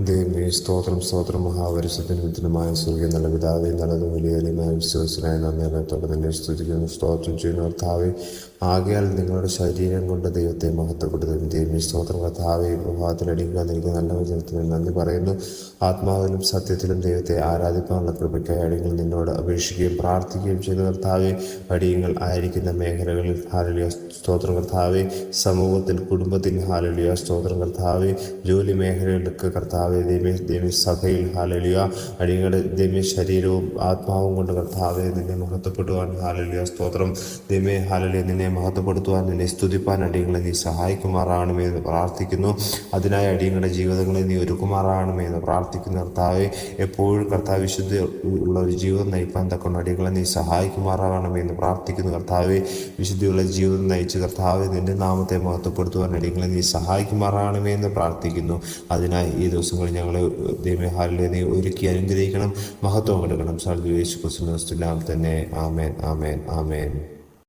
ദൈവമേ സ്തോത്രം സ്തോത്രം മഹാപരിശുദ്ധനുമായ സ്വർഗീയ നല്ല പിതാവി നല്ലതും വലിയ വിശ്വസനായ നന്ദിത്തോടെ നിന്നെ സ്തുതിക്കുന്നു സ്തോത്രം ചെയ്യുന്ന. കർത്താവെ ആകയാൽ നിങ്ങളുടെ ശരീരം കൊണ്ട് ദൈവത്തെ മഹത്വപ്പെടുത്തുന്നു ദൈവമേ സ്തോത്രം. കർത്താവെ പ്രഭാതത്തിൽ അടിക്കാൻ എനിക്ക് നല്ല വചനത്തിന് നന്ദി പറയുന്നു. ആത്മാവിലും സത്യത്തിലും ദൈവത്തെ ആരാധിക്കാനുള്ള കൃപയ്ക്കായി അടിയങ്ങൾ നിന്നോട് അപേക്ഷിക്കുകയും പ്രാർത്ഥിക്കുകയും ചെയ്യുന്ന. കർത്താവെ അടിയങ്ങൾ ആയിരിക്കുന്ന മേഖലകളിൽ ഹാലലിയ സ്തോത്രം. കർത്താവെ സമൂഹത്തിൽ കുടുംബത്തിൽ ഹാലലിയ സ്തോത്രം. കർത്താവെ ജോലി മേഖലകളിലൊക്കെ കർത്താവെ ദൈവ ദൈവ സഭയിൽ ഹാലലിയ അടിയങ്ങളുടെ ദൈവ ശരീരവും ആത്മാവും കൊണ്ട് കർത്താവെ നിന്നെ മഹത്വപ്പെടുവാൻ ഹാലലിയ സ്തോത്രം. ദൈവമേ ഹാലലിയ നിന്നെ മഹത്വപ്പെടുത്തുവാൻ നിന്നെ സ്തുതിപ്പാൻ അടിയങ്ങളെ നീ സഹായിക്കുമാറാണമേ എന്ന് പ്രാർത്ഥിക്കുന്നു. അതിനായി അടിയങ്ങളുടെ ജീവിതങ്ങളെ നീ ഒരുക്കുമാറാണമേ എന്ന് പ്രാർത്ഥിക്കുന്നു കർത്താവെ. എപ്പോഴും കർത്താവ് വിശുദ്ധ ഉള്ള ഒരു ജീവിതം നയിപ്പാൻ തക്കൊണ്ട് അടികളെ നീ സഹായിക്കുമാറാകണമേ എന്ന് പ്രാർത്ഥിക്കുന്നു കർത്താവെ. വിശുദ്ധിയുള്ള ജീവിതം നയിച്ച് കർത്താവെ നിന്റെ നാമത്തെ മഹത്വപ്പെടുത്തുവാൻ അടികളെ നീ സഹായിക്കുമാറാകണമേ എന്ന് പ്രാർത്ഥിക്കുന്നു. അതിനായി ഈ ദിവസങ്ങളിൽ ഞങ്ങളെ ദൈവഹാലിലെ നീ ഒരുക്കി അനുഗ്രഹിക്കണം മഹത്വം കൊടുക്കണം. സർദ് യേശു തന്നെ. ആമേൻ ആമേൻ ആമേൻ.